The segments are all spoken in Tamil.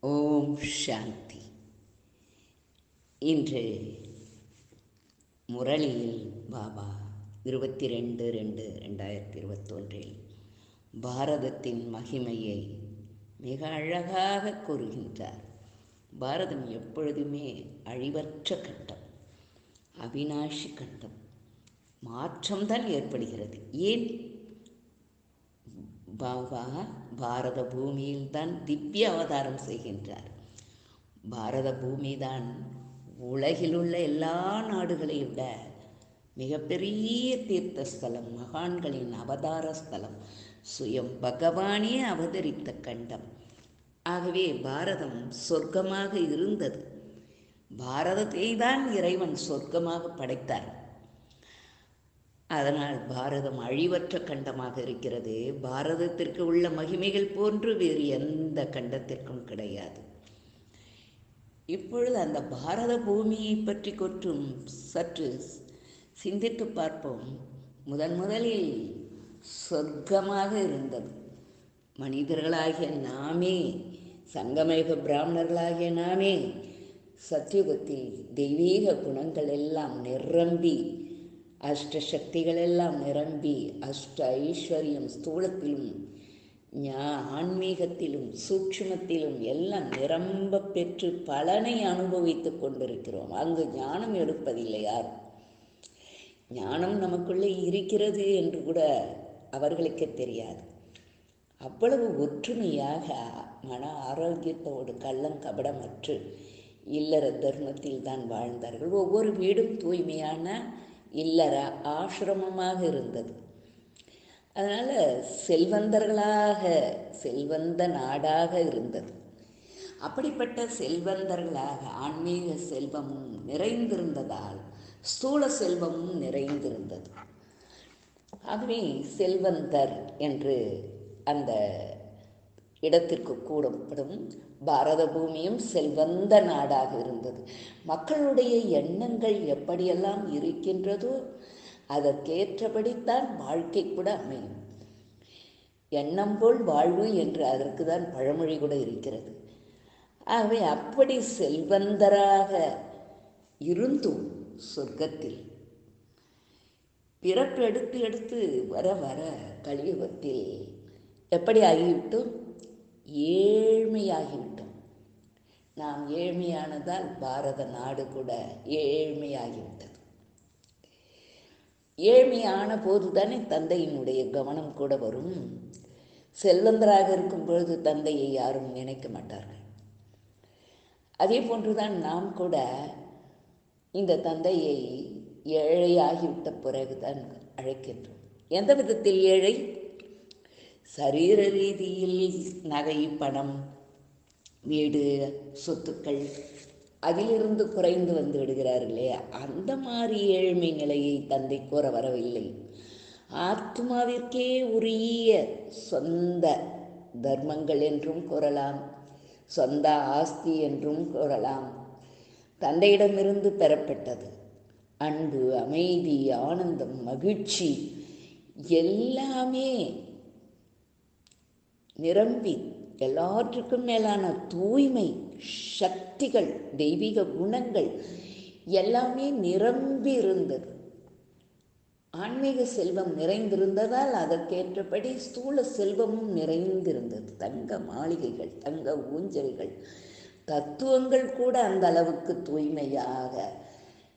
ஓம் சாந்தி. இன்று முரளியில் பாபா இருபத்தி ரெண்டு ரெண்டு ரெண்டாயிரத்தி இருபத்தொன்றில் பாரதத்தின் மகிமையை மிக அழகாக கூறுகின்றார். பாரதம் எப்பொழுதுமே அழிவற்ற கட்டம் அவினாஷி கட்டம் மாற்றம்தான் ஏற்படுகிறது. ஏன் பாபா பாரத பூமியில்தான் திவ்ய அவதாரம் செய்கின்றார். பாரத பூமி தான் உலகிலுள்ள எல்லா நாடுகளையும் விட மிகப்பெரிய தீர்த்த ஸ்தலம் மகான்களின் அவதார ஸ்தலம் சுயம் பகவானே அவதரித்த கண்டம். ஆகவே பாரதம் சொர்க்கமாக இருந்தது. பாரதத்தை தான் இறைவன் சொர்க்கமாக படைத்தார். அதனால் பாரதம் அழிவற்ற கண்டமாக இருக்கிறது. பாரதத்திற்கு உள்ள மகிமைகள் போன்று வேறு எந்த கண்டத்திற்கும் கிடையாது. இப்பொழுது அந்த பாரத பூமியை பற்றி கொற்றும் சற்று சிந்தித்து பார்ப்போம். முதன் முதலில் சொர்க்கமாக இருந்தது. மனிதர்களாகிய நாமே சங்கமேக பிராமணர்களாகிய நாமே சத்தியுகத்தில் தெய்வீக குணங்கள் எல்லாம் நிரம்பி அஷ்ட நிரம்பி அஷ்ட ஐஸ்வர்யம் ஸ்தூலத்திலும் ஞா ஆன்மீகத்திலும் சூக்ஷ்மத்திலும் எல்லாம் நிரம்ப பெற்று பலனை அனுபவித்து கொண்டிருக்கிறோம். அங்கு ஞானம் எடுப்பதில்லை யார்? ஞானம் நமக்குள்ளே இருக்கிறது என்று கூட அவர்களுக்கு தெரியாது. அவ்வளவு ஒற்றுமையாக மன ஆரோக்கியத்தோடு கள்ளம் கபடமற்று இல்லற தர்மத்தில் தான் வாழ்ந்தார்கள். ஒவ்வொரு வீடும் தூய்மையான இல்லற ஆசிரமமாக இருந்தது. அதனால் செல்வந்தர்களாக செல்வந்த நாடாக இருந்தது. அப்படிப்பட்ட செல்வந்தர்களாக ஆன்மீக செல்வமும் நிறைந்திருந்ததால் ஸ்தூல செல்வமும் நிறைந்திருந்தது. ஆகவே செல்வந்தர் என்று அந்த இடத்திற்கு கூடப்படும் பாரத பூமியும் செல்வந்த நாடாக இருந்தது. மக்களுடைய எண்ணங்கள் எப்படியெல்லாம் இருக்கின்றதோ அதற்கேற்றபடித்தான் வாழ்க்கை கூட அமையும். எண்ணம் போல் வாழ்வு என்று அதற்கு தான் பழமொழி கூட இருக்கிறது. ஆகவே அப்படி செல்வந்தராக இருந்தும் சொர்க்கத்தில் பிறப்பு எடுத்து எடுத்து வர வர கலியுகத்தில் எப்படி ஆகிவிட்டோம்? ஏழ்மையாகிவிட்டோம். நாம் ஏழ்மையானதால் பாரத நாடு கூட ஏழ்மையாகிவிட்டது. ஏழ்மையான போது தானே தந்தையினுடைய கவனம் கூட வரும். செல்வந்தராக இருக்கும் பொழுது தந்தையை யாரும் நினைக்க மாட்டார்கள். அதே போன்றுதான் நாம் கூட இந்த தந்தையை ஏழையாகிவிட்ட பிறகுதான் அழைக்கின்றோம். எந்த விதத்தில் ஏழை? சரீர ரீதியில் நகை பணம் வீடு சொத்துக்கள் அதிலிருந்து குறைந்து வந்து விடுகிறார்களே அந்த மாதிரி ஏழ்மை நிலையை தந்தை கூற வரவில்லை. ஆத்மாவிற்கே உரிய சொந்த தர்மங்கள் என்றும் கூறலாம் சொந்த ஆஸ்தி என்றும் கூறலாம். தந்தையிடமிருந்து பெறப்பட்டது. அன்பு அமைதி ஆனந்தம் மகிழ்ச்சி எல்லாமே நிரம்பி எல்லாற்றுக்கும் மேலான தூய்மை சக்திகள் தெய்வீக குணங்கள் எல்லாமே நிரம்பி இருந்தது. ஆன்மீக செல்வம் நிறைந்திருந்ததால் அதற்கேற்றபடி ஸ்தூல செல்வமும் நிறைந்திருந்தது. தங்க மாளிகைகள் தங்க ஊஞ்சல்கள் தத்துவங்கள் கூட அந்த அளவுக்கு தூய்மையாக.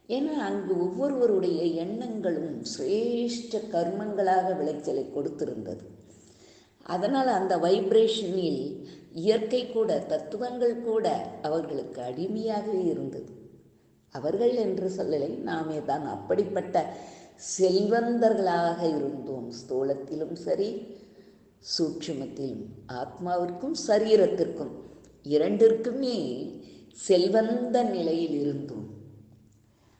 ஏன்னா அங்கு ஒவ்வொருவருடைய எண்ணங்களும் சிரேஷ்ட கர்மங்களாக விளைச்சலை கொடுத்திருந்தது. அதனால் அந்த வைப்ரேஷனில் இயற்கை கூட தத்துவங்கள் கூட அவர்களுக்கு அடிமையாகவே இருந்தது. அவர்கள் என்று சொல்லலை நாமே தான் அப்படிப்பட்ட செல்வந்தர்களாக இருந்தோம். ஸ்தூலத்திலும் சரி சூட்சுமத்திலும் ஆத்மாவிற்கும் சரீரத்திற்கும் இரண்டிற்குமே செல்வந்த நிலையில் இருந்தோம்.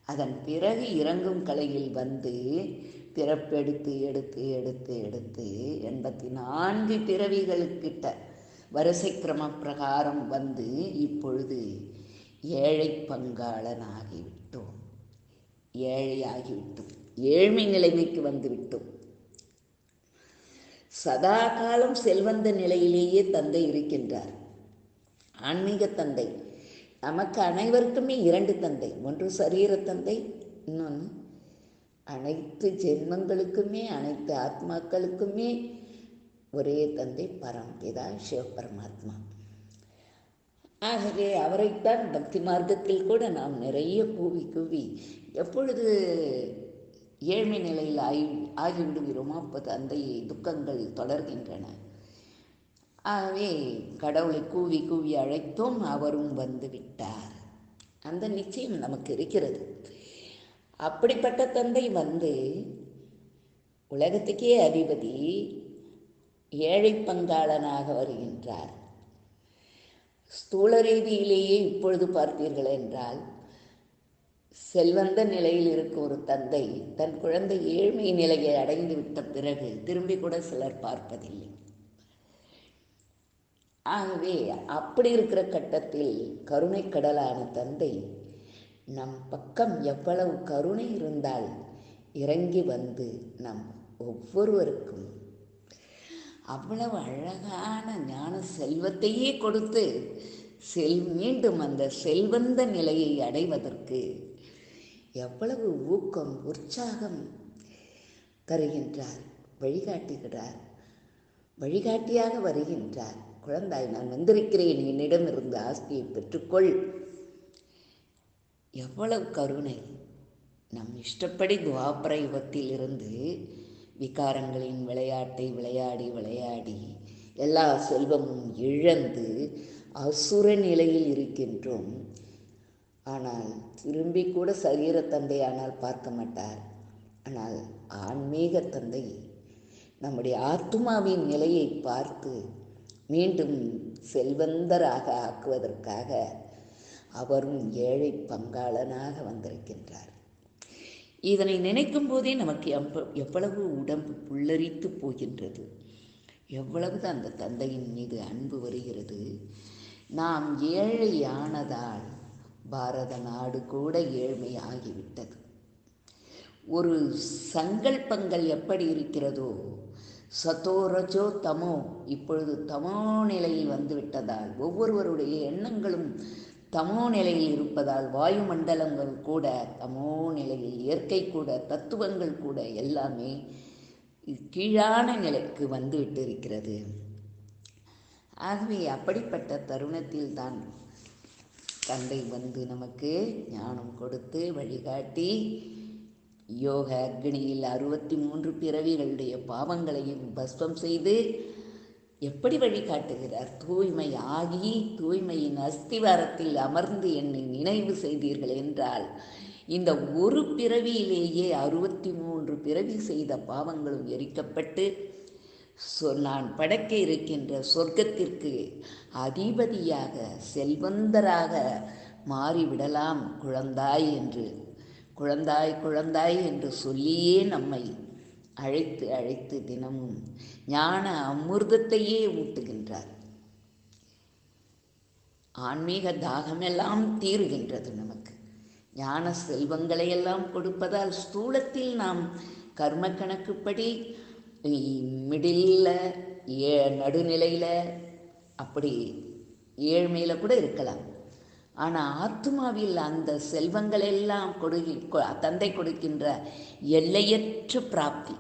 அதன் பிறகு இறங்கும் கலையில் வந்து பிறப்பெடுத்து எடுத்து எடுத்து எடுத்து எண்பத்தி நான்கு பிறவிகளுக்கிட்ட வரிசை கிரம பிரகாரம் வந்து இப்பொழுது ஏழை பங்காளனாகிவிட்டோம். ஏழையாகிவிட்டோம். ஏழ்மை நிலைமைக்கு வந்துவிட்டோம். சதா காலம் செல்வந்த நிலையிலேயே தந்தை இருக்கின்றார். ஆன்மீக தந்தை. நமக்கு அனைவருக்குமே இரண்டு தந்தை. ஒன்று சரீர தந்தை இன்னொன்று அனைத்து ஜென்மங்களுக்குமே அனைத்து ஆத்மாக்களுக்குமே ஒரே தந்தை பரம்பிதா சிவபரமாத்மா. ஆகவே அவரைத்தான் பக்தி மார்க்கத்தில் கூட நாம் நிறைய கூவி கூவி எப்பொழுது ஏழ்மை நிலையில் ஆகி ஆகிவிடுகிறோமோ அப்போ தந்தையை துக்கங்கள் தொடர்கின்றன. ஆகவே கடவுளை கூவி கூவி அழைத்தோம் அவரும் வந்து விட்டார். அந்த நிச்சயம் நமக்கு இருக்கிறது. அப்படிப்பட்ட தந்தை வந்து உலகத்துக்கே அதிபதி ஏழை பங்காளனாக வருகின்றார். ஸ்தூல ரீதியிலேயே இப்பொழுது பார்த்தீர்கள் என்றால் செல்வந்த நிலையில் இருக்கும் ஒரு தந்தை தன் குழந்தை ஏழ்மை நிலையை அடைந்து விட்ட பிறகு திரும்பி கூட சிலர் பார்ப்பதில்லை. ஆகவே அப்படி இருக்கிற கட்டத்தில் கருணை கடலான தந்தை நம் பக்கம் எவ்வளவு கருணை இருந்தால் இறங்கி வந்து நம் ஒவ்வொருவருக்கும் அவ்வளவு அழகான ஞான செல்வத்தையே கொடுத்து செல் மீண்டும் அந்த செல்வந்த நிலையை அடைவதற்கு எவ்வளவு ஊக்கம் உற்சாகம் தருகின்றார் வழிகாட்டுகிறார் வழிகாட்டியாக வருகின்றார். குழந்தாய் நான் வந்திருக்கிறேன். என்னிடம் இருந்த ஆஸ்தியை பெற்றுக்கொள். எவ்வளவு கருணை. நம் இஷ்டப்படி துவாபர யுகத்திலிருந்து விகாரங்களின் விளையாட்டை விளையாடி விளையாடி எல்லா செல்வமும் இழந்து அசுர நிலையில் இருக்கின்றோம். ஆனால் திரும்பி கூட சரீர தந்தை ஆனால் பார்க்க மாட்டார். ஆனால் ஆன்மீக தந்தை நம்முடைய ஆத்மாவின் நிலையை பார்த்து மீண்டும் செல்வந்தராக ஆக்குவதற்காக அவரும் ஏழை பங்காளனாக வந்திருக்கின்றார். இதனை நினைக்கும் போதே நமக்கு எவ்வ எவ்வளவு உடம்பு புல்லரித்து போகின்றது. எவ்வளவு அந்த தந்தையின் மீது அன்பு வருகிறது. நாம் ஏழையானதால் பாரத நாடு கூட ஏழ்மை ஆகிவிட்டது ஒரு சங்கல்பங்கள் எப்படி இருக்கிறதோ சத்தோரஜோ தமோ இப்பொழுது தமோ நிலையில் வந்துவிட்டதால் ஒவ்வொருவருடைய எண்ணங்களும் தமோ நிலையில் இருப்பதால் வாயுமண்டலங்கள் கூட தமோ நிலையில் இயற்கை கூட தத்துவங்கள் கூட எல்லாமே கீழான நிலைக்கு வந்துவிட்டு இருக்கிறது. ஆகவே அப்படிப்பட்ட தருணத்தில் தான் தந்தை வந்து நமக்கு ஞானம் கொடுத்து வழிகாட்டி யோக அக்னியில் அறுபத்தி மூன்று பிறவிகளுடைய பாவங்களையும் பஸ்பம் செய்து எப்படி வழிகாட்டுகிறார்? தூய்மை ஆகி தூய்மையின் அஸ்திவாரத்தில் அமர்ந்து என்னை நினைவு செய்தீர்கள் என்றால் இந்த ஒரு பிறவியிலேயே அறுபத்தி மூன்று பிறவி செய்த பாவங்களும் எரிக்கப்பட்டு சொ நான் படைக்க இருக்கின்ற சொர்க்கத்திற்கு அதிபதியாக செல்வந்தராக மாறிவிடலாம் குழந்தாய் என்று குழந்தாய் குழந்தாய் என்று சொல்லியே நம்மை அழைத்து அழைத்து தினமும் ஞான அமிர்தத்தையே ஊட்டுகின்றார். ஆன்மீக தாகமெல்லாம் தீருகின்றது நமக்கு. ஞான செல்வங்களையெல்லாம் கொடுப்பதால் ஸ்தூலத்தில் நாம் கர்ம கணக்குப்படி மிடில்ல ஏ நடுநிலையில் அப்படி ஏழ்மையில் கூட இருக்கலாம். ஆனால் ஆத்மாவில் அந்த செல்வங்கள் எல்லாம் கொடுகி தந்தை கொடுக்கின்ற எல்லையற்ற பிராப்தி.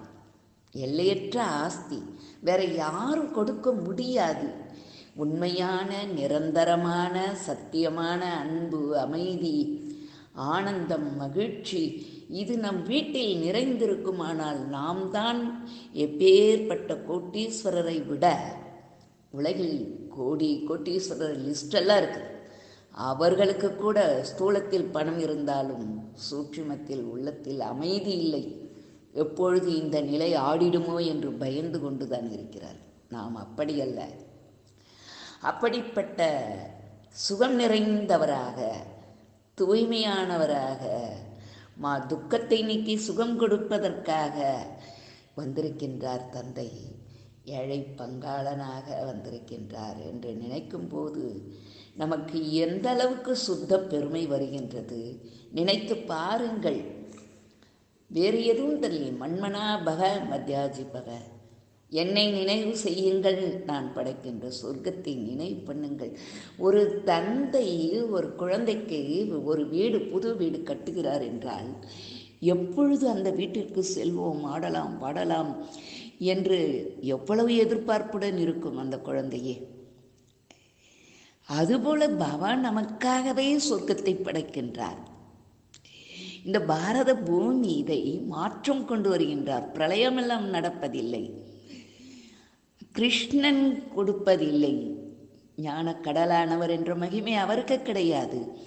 எல்லையற்ற ஆஸ்தி. வேற யாரும் கொடுக்க முடியாது. உண்மையான நிரந்தரமான சத்தியமான அன்பு அமைதி ஆனந்தம் மகிழ்ச்சி இது நம் வீட்டில் நிறைந்திருக்குமானால் நாம் தான் எப்பேற்பட்ட கோட்டீஸ்வரரை விட உலகில் கோடி கோட்டீஸ்வரர் லிஸ்டெல்லாம் இருக்குது. அவர்களுக்கு கூட ஸ்தூலத்தில் பணம் இருந்தாலும் சூட்சுமத்தில் உள்ளத்தில் அமைதி இல்லை. எப்பொழுது இந்த நிலை ஆடிடுமோ என்று பயந்து கொண்டுதான் இருக்கிறார் நாம் அப்படியல்ல அப்படிப்பட்ட சுகம் நிறைந்தவராக தூய்மையானவராக மா துக்கத்தை நீக்கி சுகம் கொடுப்பதற்காக வந்திருக்கின்றார் தந்தை. ஏழை பங்காளனாக வந்திருக்கின்றார் என்று நினைக்கும் போது நமக்கு எந்த அளவுக்கு சுத்த பெருமை வருகின்றது? நினைத்து பாருங்கள். வேறு எதுவும் தெரியல. மண்மனா பக மத்தியாஜி பக. என்னை நினைவு செய்யுங்கள் நான் படைக்கின்ற சொர்க்கத்தை நினைவு பண்ணுங்கள். ஒரு தந்தை ஒரு குழந்தைக்கு ஒரு வீடு புது வீடு கட்டுகிறார் என்றால் எப்பொழுது அந்த வீட்டிற்கு செல்வோம் ஆடலாம் பாடலாம் என்று எவ்வளவு எதிர்பார்ப்புடன் இருக்கும் அந்த குழந்தையே. அதுபோல பாபா நமக்காகவே சொர்க்கத்தை படைக்கின்றார். இந்த பாரத பூமி இதை மாற்றம் கொண்டு வருகின்றார். பிரளயமெல்லாம் நடப்பதில்லை. கிருஷ்ணன் கொடுப்பதில்லை. ஞான கடலானவர் என்ற மகிமை அவருக்கு கிடையாது.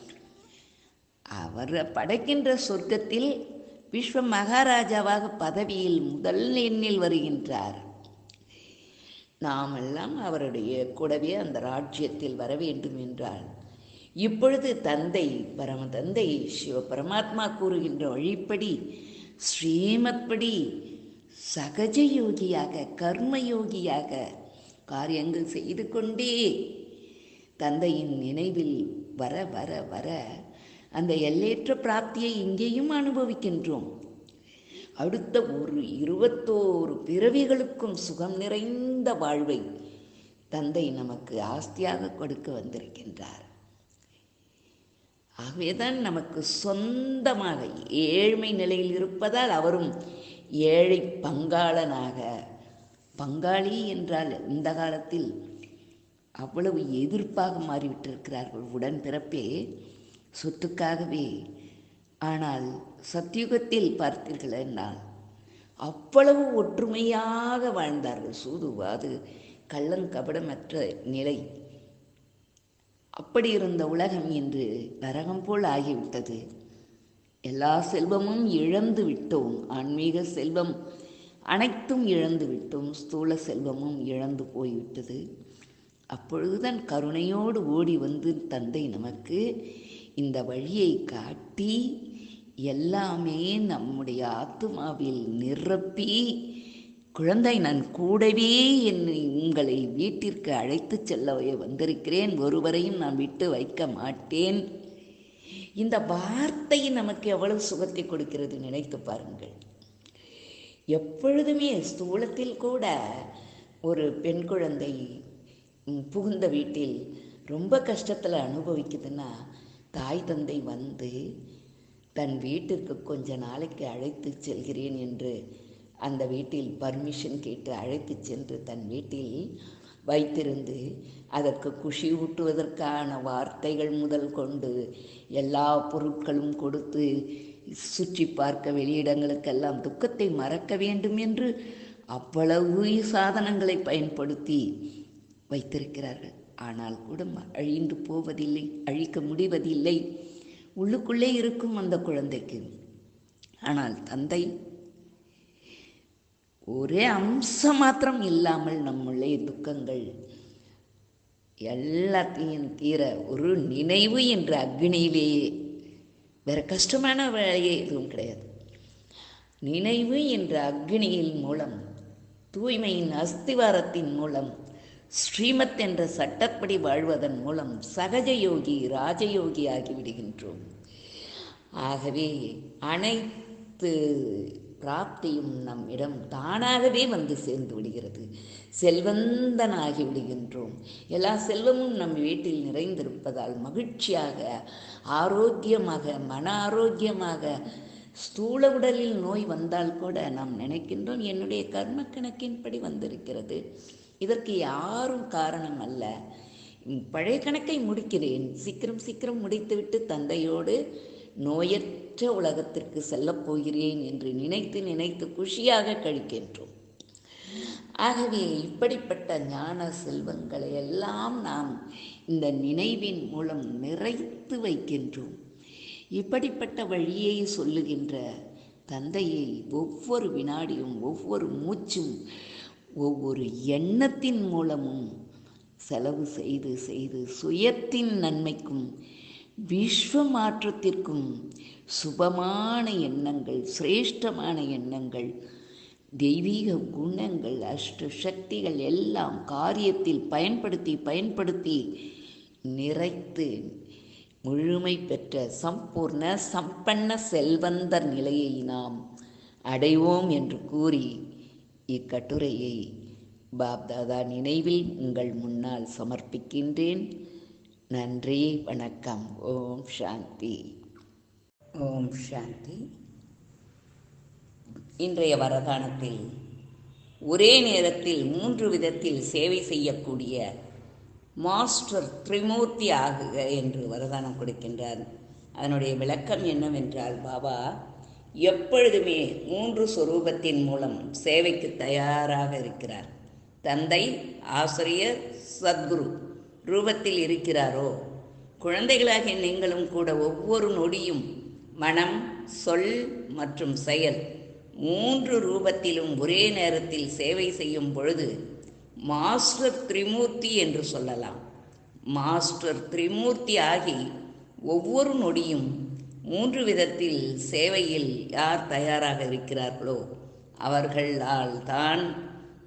அவர் படைக்கின்ற சொர்க்கத்தில் விஸ்வ மகாராஜாவாக பதவியில் முதல் எண்ணில் வருகின்றார். நாமெல்லாம் அவருடைய கூடவே அந்த ராஜ்யத்தில் வர வேண்டும் என்றால் இப்பொழுது தந்தை பரம தந்தை சிவ பரமாத்மா கூறுகின்ற வழிப்படி ஸ்ரீமத் படி சகஜ யோகியாக கர்ம யோகியாக காரியங்கள் செய்து கொண்டே தந்தையின் நினைவில் வர வர வர அந்த எல்லையற்ற பிராப்தியை இங்கேயும் அனுபவிக்கின்றோம். அடுத்த ஒரு இருபத்தோரு பிறவிகளுக்கும் சுகம் நிறைந்த வாழ்வை தந்தை நமக்கு ஆஸ்தியாக கொடுக்க வந்திருக்கின்றார். ஆகவேதான் நமக்கு சொந்தமாக ஏழ்மை நிலையில் இருப்பதால் அவரும் ஏழை பங்காளனாக. பங்காளி என்றால் இந்த காலத்தில் அவ்வளவு எதிர்ப்பாக மாறிவிட்டிருக்கிறார்கள் உடன்பிறப்பே. சொத்துக்காகவே. ஆனால் சத்தியுகத்தில் பார்த்தீர்கள் என்றால் அவ்வளவு ஒற்றுமையாக வாழ்ந்தார்கள். சூதுவாது கள்ளங்கபடமற்ற நிலை. அப்படி இருந்த உலகம் இன்று நரகம் போல் ஆகிவிட்டது. எல்லா செல்வமும் இழந்து விட்டோம். ஆன்மீக செல்வம் அனைத்தும் இழந்து விட்டோம். ஸ்தூல செல்வமும் இழந்து போய்விட்டது. அப்பொழுதுதான் கருணையோடு ஓடி வந்து தந்தை நமக்கு இந்த வழியை காட்டி எல்லாமே நம்முடைய ஆத்மாவில் நிரப்பி குழந்தை நான் கூடவே என்னை உங்களை வீட்டிற்கு அழைத்து செல்ல வந்திருக்கிறேன். ஒருவரையும் நான் விட்டு வைக்க மாட்டேன். இந்த வார்த்தை நமக்கு எவ்வளவு சுகத்தை கொடுக்கிறது நினைத்து பாருங்கள். எப்பொழுதுமே ஸ்தூலத்தில் கூட ஒரு பெண் குழந்தை புகுந்த வீட்டில் ரொம்ப கஷ்டத்தில் அனுபவிக்குதுன்னா தாய் தந்தை வந்து தன் வீட்டிற்கு கொஞ்ச நாளைக்கு அழைத்து செல்கிறேன் என்று அந்த வீட்டில் பர்மிஷன் கேட்டு அழைத்து சென்று தன் வீட்டில் வைத்திருந்து அதற்கு குஷி ஊட்டுவதற்கான வார்த்தைகள் முதல் கொண்டு எல்லா பொருட்களும் கொடுத்து சுற்றி பார்க்க வெளியிடங்களுக்கெல்லாம் துக்கத்தை மறக்க வேண்டும் என்று அவ்வளவு சாதனங்களை பயன்படுத்தி வைத்திருக்கிறார்கள். ஆனால் கூட ம- அழிந்து போவதில்லை அழிக்க முடிவதில்லை. உள்ளுக்குள்ளே இருக்கும் அந்த குழந்தைக்கு. ஆனால் தந்தை ஒரே அம்சம் மாத்திரம் இல்லாமல் நம்முடைய துக்கங்கள். எல்லாத்தையும் தீர ஒரு நினைவு என்ற அக்னியிலேயே வேற கஷ்டமான வேலையே எதுவும் கிடையாது. நினைவு என்ற அக்னியின் மூலம் தூய்மையின் அஸ்திவாரத்தின் மூலம் ஸ்ரீமத் என்ற சட்டப்படி வாழ்வதன் மூலம் சகஜ யோகி ராஜயோகி ஆகிவிடுகின்றோம். ஆகவே அனைத்து பிராப்தியும் நம்மிடம் தானாகவே வந்து சேர்ந்து விடுகிறது. செல்வந்தனாகி விடுகின்றோம். எல்லா செல்வமும் நம் வீட்டில் நிறைந்திருப்பதால் மகிழ்ச்சியாக ஆரோக்கியமாக மன ஆரோக்கியமாக ஸ்தூல உடலில் நோய் வந்தால் கூட நாம் நினைக்கின்றோம் என்னுடைய கர்ம கணக்கின்படி வந்திருக்கிறது. இதற்கு யாரும் காரணம் அல்ல. பழைய கணக்கை முடிக்கிறேன். சீக்கிரம் சீக்கிரம் முடித்துவிட்டு தந்தையோடு நோயற்ற உலகத்திற்கு செல்லப் போகிறேன் என்று நினைத்து நினைத்து குஷியாக கழிக்கின்றோம். ஆகவே இப்படிப்பட்ட ஞான செல்வங்களை எல்லாம் நாம் இந்த நினைவின் மூலம் நிறைத்து வைக்கின்றோம். இப்படிப்பட்ட வழியை சொல்லுகின்ற தந்தையை ஒவ்வொரு வினாடியும் ஒவ்வொரு மூச்சும் ஒவ்வொரு எண்ணத்தின் மூலமும் செலவு செய்து செய்து சுயத்தின் நன்மைக்கும் விஸ்வ மாற்றத்திற்கும் சுபமான எண்ணங்கள் சிரேஷ்டமான எண்ணங்கள் தெய்வீக குணங்கள் அஷ்ட சக்திகள் எல்லாம் காரியத்தில் பயன்படுத்தி பயன்படுத்தி நிறைத்து முழுமை பெற்ற சம்பூர்ண சம்பன்ன செல்வந்தர் நிலையை நாம் அடைவோம் என்று கூறி இக்கட்டுரையை பாப்தாதா நினைவில் உங்கள் முன்னால் சமர்ப்பிக்கின்றேன். நன்றி வணக்கம். ஓம் சாந்தி. ஓம் சாந்தி. இன்றைய வரதானத்தில் ஒரே நேரத்தில் மூன்று விதத்தில் சேவை செய்யக்கூடிய மாஸ்டர் திரிமூர்த்தி ஆகுக என்று வரதானம் கொடுக்கின்றார். அதனுடைய விளக்கம் என்னவென்றால் பாபா எப்பொழுதுமே மூன்று சொரூபத்தின் மூலம் சேவைக்கு தயாராக இருக்கிறார். தந்தை ஆசிரியர் சத்குரு. ரூபத்தில் இருக்கிறாரோ? குழந்தைகளாகிய நீங்களும் கூட ஒவ்வொரு நொடியும் மனம் சொல் மற்றும் செயல் மூன்று ரூபத்திலும் ஒரே நேரத்தில் சேவை செய்யும் பொழுது மாஸ்டர் திரிமூர்த்தி என்று சொல்லலாம். மாஸ்டர் திரிமூர்த்தி ஆகி ஒவ்வொரு நொடியும் மூன்று விதத்தில் சேவையில் யார் தயாராக இருக்கிறார்களோ அவர்களால் தான்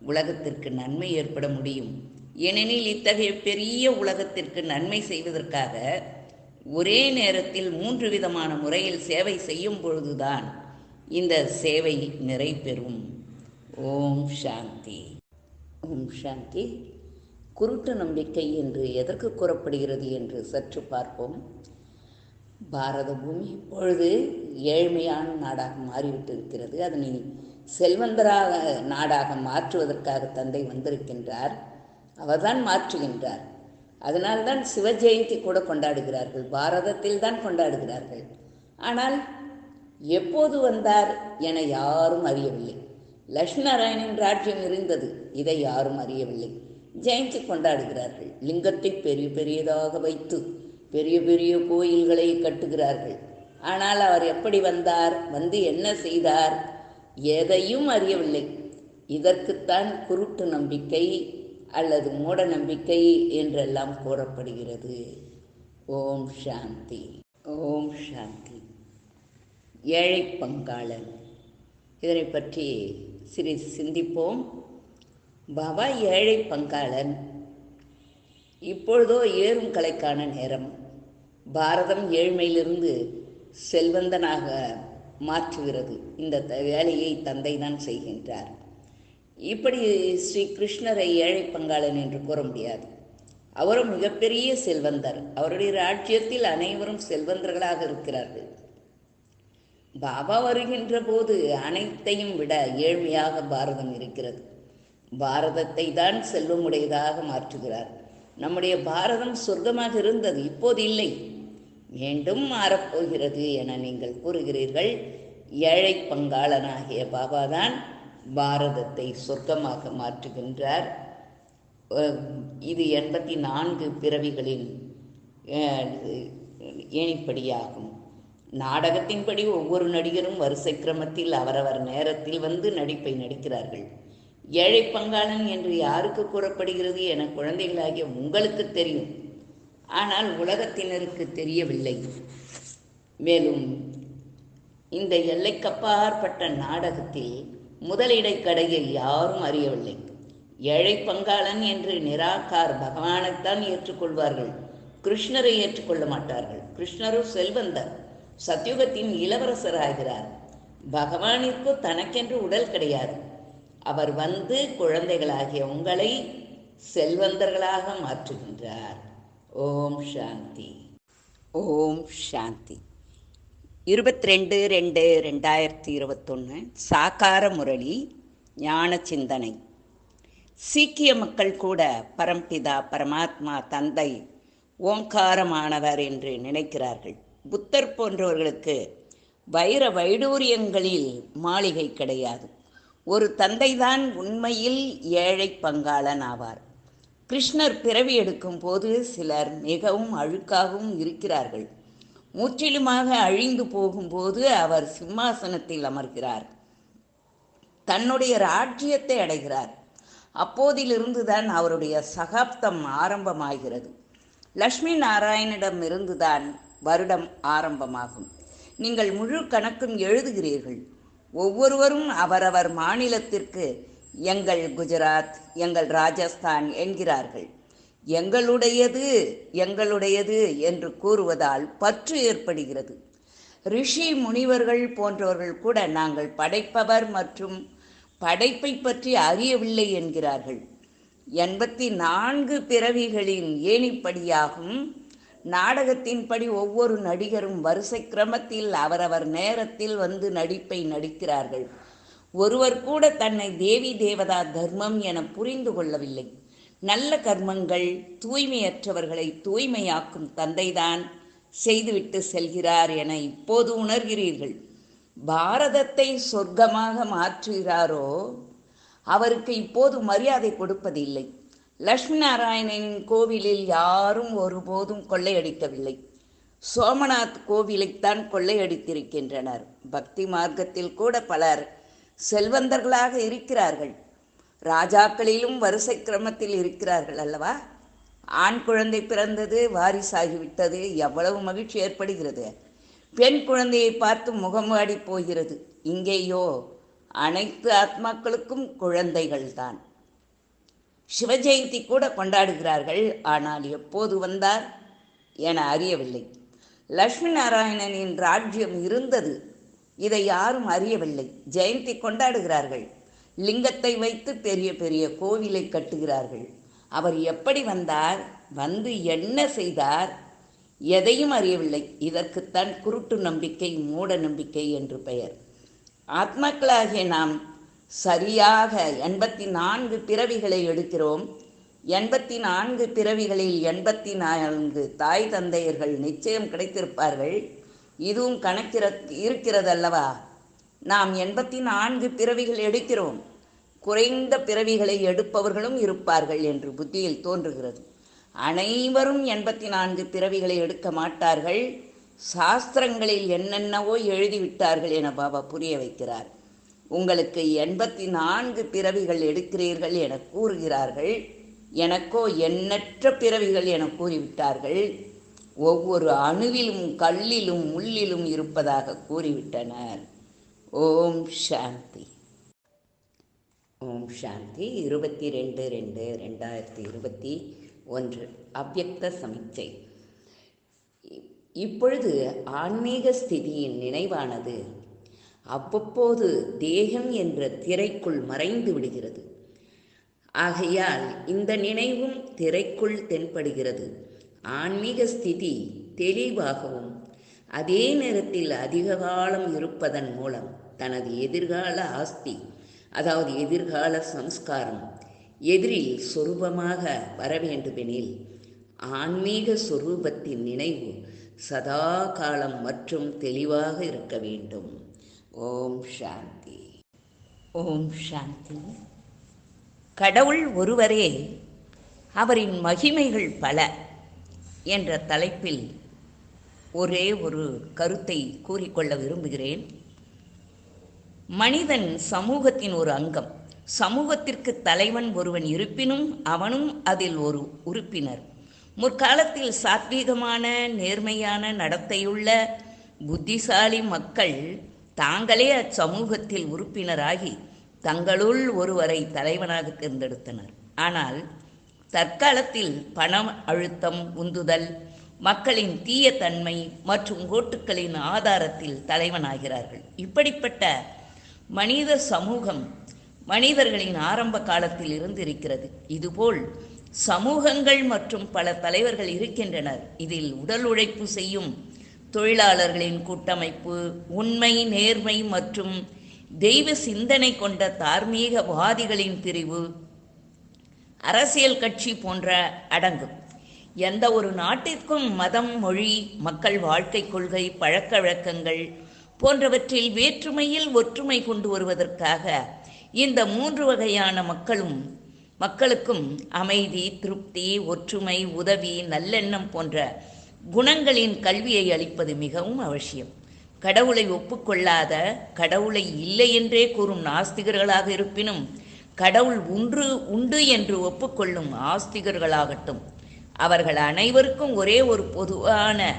உலகத்திற்கு நன்மை ஏற்பட முடியும். ஏனெனில் இத்தகைய பெரிய உலகத்திற்கு நன்மை செய்வதற்காக ஒரே நேரத்தில் மூன்று விதமான முறையில் சேவை செய்யும் பொழுதுதான் இந்த சேவை நிறைபெறும். ஓம் சாந்தி. ஓம் சாந்தி. குருட்டு நம்பிக்கை என்று எதற்கு கூறப்படுகிறது என்று சற்று பார்ப்போம். பாரத பூமி இப்பொழுது ஏழ்மையான நாடாக மாறிவிட்டிருக்கிறது. அதனை செல்வந்தராக நாடாக மாற்றுவதற்காக தந்தை வந்திருக்கின்றார். அவர்தான் மாற்றுகின்றார். அதனால்தான் சிவ ஜெயந்தி கூட கொண்டாடுகிறார்கள். பாரதத்தில் தான் கொண்டாடுகிறார்கள். ஆனால் எப்போது வந்தார் என யாரும் அறியவில்லை. லட்சுமணராயனின் ராஜ்யம் இருந்தது. இதை யாரும் அறியவில்லை. ஜெயந்தி கொண்டாடுகிறார்கள். லிங்கத்தை பெரிய பெரியதாக வைத்து பெரிய பெரிய கோயில்களை கட்டுகிறார்கள். ஆனால் அவர் எப்படி வந்தார்? வந்து என்ன செய்தார்? எதையும் அறியவில்லை. இதற்குத்தான் குருட்டு நம்பிக்கை அல்லது மூட நம்பிக்கை என்றெல்லாம் கூறப்படுகிறது. ஓம் சாந்தி. ஓம் சாந்தி. ஏழை பங்காளன். இதனை பற்றி சிறி சிந்திப்போம். பாபா ஏழை பங்காளன். இப்பொழுதோ ஏறும் கலைக்கான நேரம். பாரதம் ஏழ்மையிலிருந்து செல்வந்தனாக மாற்றுகிறது. இந்த த- வேலையை தந்தை தான் செய்கின்றார். இப்படி ஸ்ரீ கிருஷ்ணரை ஏழை பங்காளன் என்று கூற முடியாது. அவரும் மிகப்பெரிய செல்வந்தர். அவருடைய ராஜ்யத்தில் அனைவரும் செல்வந்தர்களாக இருக்கிறார்கள். பாபா வருகின்ற போது அனைத்தையும் விட ஏழ்மையாக பாரதம் இருக்கிறது. பாரதத்தை தான் செல்வமுடையதாக மாற்றுகிறார். நம்முடைய பாரதம் சொர்க்கமாக இருந்தது இப்போது இல்லை. மீண்டும் மாறப்போகிறது என நீங்கள் கூறுகிறீர்கள். ஏழை பங்காளனாகிய பாபாதான் பாரதத்தை சொர்க்கமாக மாற்றுகின்றார். இது எண்பத்தி நான்கு பிறவிகளின் ஏணிப்படியாகும். நாடகத்தின்படி ஒவ்வொரு நடிகரும் வரிசை கிரமத்தில் அவரவர் நேரத்தில் வந்து நடிப்பை நடிக்கிறார்கள். ஏழை பங்காளன் என்று யாருக்கு கூறப்படுகிறது என குழந்தைகளாகிய உங்களுக்கு தெரியும். ஆனால் உலகத்தினருக்கு தெரியவில்லை. மேலும் இந்த எல்லைக்கப்பாற்பட்ட நாடகத்தில் முதலிடை கடையை யாரும் அறியவில்லை. ஏழை பங்காளன் என்று நிராகார் பகவானைத்தான் ஏற்றுக்கொள்வார்கள். கிருஷ்ணரை ஏற்றுக்கொள்ள மாட்டார்கள். கிருஷ்ணரும் செல்வந்தர். சத்யுகத்தின் இளவரசர் ஆகிறார் பகவானிற்கு தனக்கென்று உடல் கிடையாது. அவர் வந்து குழந்தைகளாகிய உங்களை செல்வந்தர்களாக மாற்றுகின்றார். ஓம் சாந்தி. ஓம் சாந்தி. இருபத்தி ரெண்டு ரெண்டு ரெண்டாயிரத்தி இருபத்தொன்று சாக்கார முரளி ஞான சிந்தனை. சீக்கிய மக்கள் கூட பரம்பிதா பரமாத்மா தந்தை ஓங்காரமானவர் என்று நினைக்கிறார்கள். புத்தர் போன்றவர்களுக்கு வைர வைடூரியங்களில் மாளிகை கிடையாது. ஒரு தந்தைதான் உண்மையில் ஏழை பங்காளன் ஆவார். கிருஷ்ணர் பிறவி எடுக்கும் போது சிலர் மிகவும் அழுக்காகவும் இருக்கிறார்கள். முற்றிலுமாக அழிந்து போகும்போது அவர் சிம்மாசனத்தில் அமர்கிறார். தன்னுடைய ராஜ்யத்தை அடைகிறார். அப்போதிலிருந்து தான் அவருடைய சகாப்தம் ஆரம்பமாகிறது. லக்ஷ்மி நாராயணிடம் இருந்துதான் வருடம் ஆரம்பமாகும். நீங்கள் முழு கணக்கும் எழுதுகிறீர்கள். ஒவ்வொருவரும் அவரவர் மாநிலத்திற்கு எங்கள் குஜராத் எங்கள் ராஜஸ்தான் என்கிறார்கள். எங்களுடையது எங்களுடையது என்று கூறுவதால் பற்று ஏற்படுகிறது. ரிஷி முனிவர்கள் போன்றவர்கள் கூட நாங்கள் படைப்பவர் மற்றும் படைப்பை பற்றி அறியவில்லை என்கிறார்கள். எண்பத்தி நான்கு பிறவிகளின் ஏணிப்படியாகும் நாடகத்தின்படி ஒவ்வொரு நடிகரும் வரிசை கிரமத்தில் அவரவர் நேரத்தில் வந்து நடிப்பை நடிக்கிறார்கள். ஒருவர் கூட தன்னை தேவி தேவதா தர்மம் என புரிந்து கொள்ளவில்லை. நல்ல கர்மங்கள் தூய்மையற்றவர்களை தூய்மையாக்கும் தந்தைதான் செய்துவிட்டு செல்கிறார் என இப்போது உணர்கிறீர்கள். பாரதத்தை சொர்க்கமாக மாற்றுகிறாரோ? அவருக்கு இப்போது மரியாதை கொடுப்பதில்லை. லட்சுமி நாராயணனின் கோவிலில் யாரும் ஒருபோதும் கொள்ளையடிக்கவில்லை. சோமநாத் கோவிலைத்தான் கொள்ளையடித்திருக்கின்றனர். பக்தி மார்க்கத்தில் கூட பலர் செல்வந்தர்களாக இருக்கிறார்கள். ராஜாக்களிலும் வரிசை கிரமத்தில் இருக்கிறார்கள் அல்லவா? ஆண் குழந்தை பிறந்தது வாரிசாகிவிட்டது எவ்வளவு மகிழ்ச்சி ஏற்படுகிறது. பெண் குழந்தையை பார்த்து முகமாடி போகிறது. இங்கேயோ அனைத்து ஆத்மாக்களுக்கும் குழந்தைகள்தான் சிவஜெயந்தி கூட கொண்டாடுகிறார்கள் ஆனால் எப்போது வந்தார் என அறியவில்லை. லட்சுமி நாராயணனின் ராஜ்யம் இருந்தது இதை யாரும் அறியவில்லை. ஜெயந்தி கொண்டாடுகிறார்கள். லிங்கத்தை வைத்து பெரிய பெரிய கோவிலை கட்டுகிறார்கள். அவர் எப்படி வந்தார்? வந்து என்ன செய்தார்? எதையும் அறியவில்லை. இதற்குத்தான் குருட்டு நம்பிக்கை மூட நம்பிக்கை என்று பெயர். ஆத்மாக்களாகிய நாம் சரியாக எண்பத்தி நான்கு பிறவிகளை எடுக்கிறோம். எண்பத்தி நான்கு பிறவிகளில் எண்பத்தி நான்கு தாய் தந்தையர்கள் நிச்சயம் கிடைத்திருப்பார்கள். இதுவும் கணக்கிற இருக்கிறதல்லவா? நாம் எண்பத்தி நான்கு பிறவிகள் எடுக்கிறோம். குறைந்த பிறவிகளை எடுப்பவர்களும் இருப்பார்கள் என்று புத்தியில் தோன்றுகிறது. அனைவரும் எண்பத்தி நான்கு பிறவிகளை எடுக்க மாட்டார்கள். சாஸ்திரங்களில் என்னென்னவோ எழுதிவிட்டார்கள் என பாபா புரிய வைக்கிறார். உங்களுக்கு எண்பத்தி நான்கு பிறவிகள் எடுக்கிறீர்கள் என கூறுகிறார்கள். எனக்கோ எண்ணற்ற பிறவிகள் என கூறிவிட்டார்கள். ஒவ்வொரு அணுவிலும் கல்லிலும் முள்ளிலும் இருப்பதாக கூறிவிட்டனர். ஓம் சாந்தி. ஓம் சாந்தி இருபத்தி ரெண்டு ரெண்டு ரெண்டாயிரத்தி இருபத்தி ஒன்று. அவ்யக்த சமிச்சை இப்பொழுது ஆன்மீக ஸ்திதியின் நினைவானது அவ்வப்போது தேகம் என்ற திரைக்குள் மறைந்து விடுகிறது. ஆகையால் இந்த நினைவும் திரைக்குள் தென்படுகிறது. ஆன்மீக ஸ்திதி தெளிவாகவும் அதே நேரத்தில் அதிக காலம் இருப்பதன் மூலம் தனது எதிர்கால ஆஸ்தி அதாவது எதிர்கால சம்ஸ்காரம் எதிரில் சொரூபமாக வர வேண்டுமெனில் ஆன்மீக சொரூபத்தின் நினைவு சதா காலம் மற்றும் தெளிவாக இருக்க வேண்டும். ஓம் சாந்தி. ஓம் சாந்தி. கடவுள் ஒருவரே அவரின் மகிமைகள் பல என்ற தலைப்பில் ஒரே ஒரு கருத்தை கூறிக்கொள்ள விரும்புகிறேன். மனிதன் சமூகத்தின் ஒரு அங்கம். சமூகத்திற்கு தலைவன் ஒருவன் இருப்பினும் அவனும் அதில் ஒரு உறுப்பினர். முற்காலத்தில் சாத்வீகமான நேர்மையான நடத்தையுள்ள புத்திசாலி மக்கள் தாங்களே அச்சமூகத்தில் உறுப்பினராகி தங்களுள் ஒருவரை தலைவனாக தேர்ந்தெடுத்தனர். ஆனால் தற்காலத்தில் பணம் அழுத்தம் உந்துதல் மக்களின் தீய தன்மை மற்றும் ஓட்டுக்களின் ஆதாரத்தில் தலைவனாகிறார்கள். இப்படிப்பட்ட மனித சமூகம் மனிதர்களின் ஆரம்ப காலத்தில் இருந்து இருக்கிறது இதுபோல் சமூகங்கள் மற்றும் பல தலைவர்கள் இருக்கின்றனர். இதில் உடல் உழைப்பு செய்யும் தொழிலாளர்களின் கூட்டமைப்பு உண்மை நேர்மை மற்றும் தெய்வ சிந்தனை கொண்ட தார்மீகவாதிகளின் பிரிவு அரசியல் கட்சி போன்ற அடங்கும். எந்த ஒரு நாட்டிற்கும் மதம் மொழி மக்கள் வாழ்க்கை கொள்கை பழக்க வழக்கங்கள் போன்றவற்றில் வேற்றுமையில் ஒற்றுமை கொண்டு வருவதற்காக இந்த மூன்று வகையான மக்களும் மக்களுக்கும் அமைதி திருப்தி ஒற்றுமை உதவி நல்லெண்ணம் போன்ற குணங்களின் கல்வியை அளிப்பது மிகவும் அவசியம். கடவுளை ஒப்புக்கொள்ளாத கடவுளை இல்லை என்றே கூறும் நாஸ்திகர்களாக இருப்பினும் கடவுள் உன்று உண்டு என்று ஒப்புக்கொள்ளும் ஆஸ்திகர்களாகட்டும் அவர்கள் அனைவருக்கும் ஒரே ஒரு பொதுவான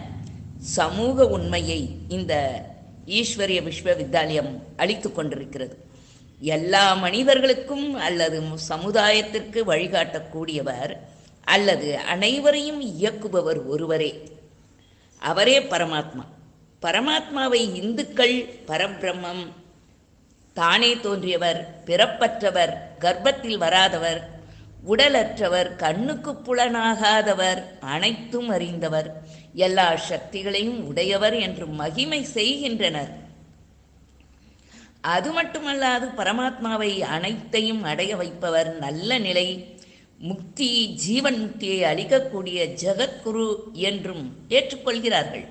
சமூக உண்மையை இந்த ஈஸ்வரிய விஸ்வவித்யாலயம் அளித்து கொண்டிருக்கிறது. எல்லா மனிதர்களுக்கும் அல்லது சமுதாயத்திற்கு வழிகாட்டக்கூடியவர் அல்லது அனைவரையும் இயக்குபவர் ஒருவரே. அவரே பரமாத்மா. பரமாத்மாவை இந்துக்கள் பரபிரம்மம் தானே தோன்றியவர் பிறப்பற்றவர் கர்ப்பத்தில் வராதவர் உடலற்றவர் கண்ணுக்கு புலனாகாதவர் அனைத்தும் அறிந்தவர். எல்லா சக்திகளையும் உடையவர் என்று மகிமை செய்கின்றனர். அது மட்டுமல்லாது பரமாத்மாவை அனைத்தையும் அடைய வைப்பவர் நல்ல நிலை. முக்தி ஜீவன் முக்தியை அளிக்கக்கூடிய ஜெகத்குரு என்றும் ஏற்றுக்கொள்கிறார்கள்.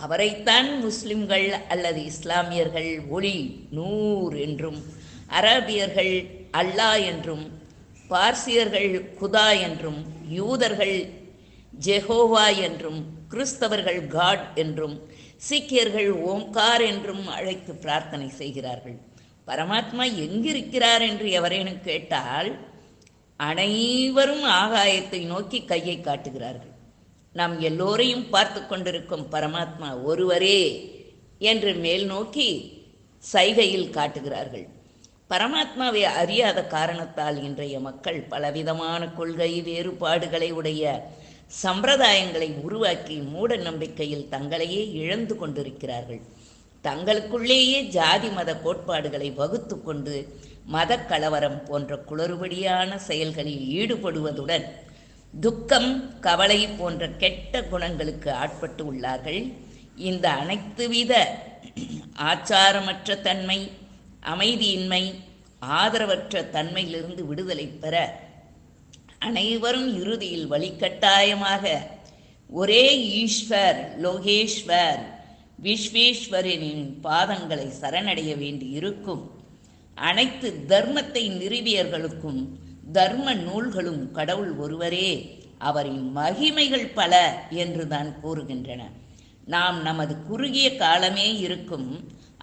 அவரைத்தான் முஸ்லிம்கள் அல்லது இஸ்லாமியர்கள் ஒளி நூர் என்றும் அரபியர்கள் அல்லாஹ் என்றும் பார்சியர்கள் குதா என்றும் யூதர்கள் ஜெஹோவா என்றும் கிறிஸ்தவர்கள் காட் என்றும் சீக்கியர்கள் ஓம்கார் என்றும் அழைத்து பிரார்த்தனை செய்கிறார்கள். பரமாத்மா எங்கிருக்கிறார் என்று எவரேனும் கேட்டால் அனைவரும் ஆகாயத்தை நோக்கி கையை காட்டுகிறார்கள். நாம் எல்லோரையும் பார்த்து கொண்டிருக்கும் பரமாத்மா ஒருவரே என்று மேல் நோக்கி சைகையில் காட்டுகிறார்கள். பரமாத்மாவை அறியாத காரணத்தால் இன்றைய மக்கள் பலவிதமான கொள்கை வேறுபாடுகளை உடைய சம்பிரதாயங்களை உருவாக்கி மூட நம்பிக்கையில் தங்களையே இழந்து கொண்டிருக்கிறார்கள். தங்களுக்குள்ளேயே ஜாதி மத கோட்பாடுகளை வகுத்து கொண்டு மத கலவரம் போன்ற குளறுபடியான செயல்களில் ஈடுபடுவதுடன் துக்கம் கவலை போன்ற கெட்ட குணங்களுக்கு ஆட்பட்டு உள்ளார்கள். இந்த அனைத்து வித ஆச்சாரமற்ற தன்மை அமைதியின்மை ஆதரவற்ற தன்மையிலிருந்து விடுதலை பெற அனைவரும் இறுதியில் வழிகட்டாயமாக ஒரே ஈஸ்வர் லோகேஸ்வர் விஸ்வேஸ்வரனின் பாதங்களை சரணடைய வேண்டி இருக்கும் அனைத்து தர்மத்தை நிறுவியர்களுக்கும் தர்ம நூல்களும் கடவுள் ஒருவரே அவரின் மகிமைகள் பல என்று தான் கூறுகின்றன. நாம் நமது குறுகிய காலமே இருக்கும்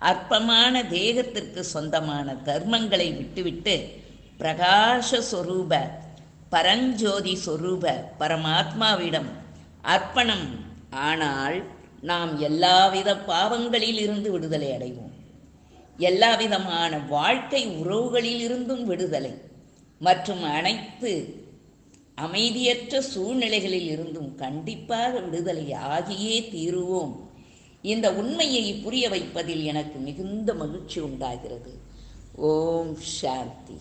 அற்பமான தேகத்திற்கு சொந்தமான தர்மங்களை விட்டுவிட்டு பிரகாச சொரூப பரஞ்சோதி சொரூப பரமாத்மாவிடம் அர்ப்பணம். ஆனால் நாம் எல்லாவித பாவங்களில் இருந்து விடுதலை அடைவோம். எல்லா விதமான வாழ்க்கை உறவுகளில் இருந்தும் விடுதலை. மற்றும் அனைத்து அமைதியற்ற சூழ்நிலைகளில் இருந்தும் கண்டிப்பாக விடுதலை ஆகியே தீருவோம். இந்த உண்மையை புரிய வைப்பதில் எனக்கு மிகுந்த மகிழ்ச்சி உண்டாகிறது. ஓம் சாந்தி.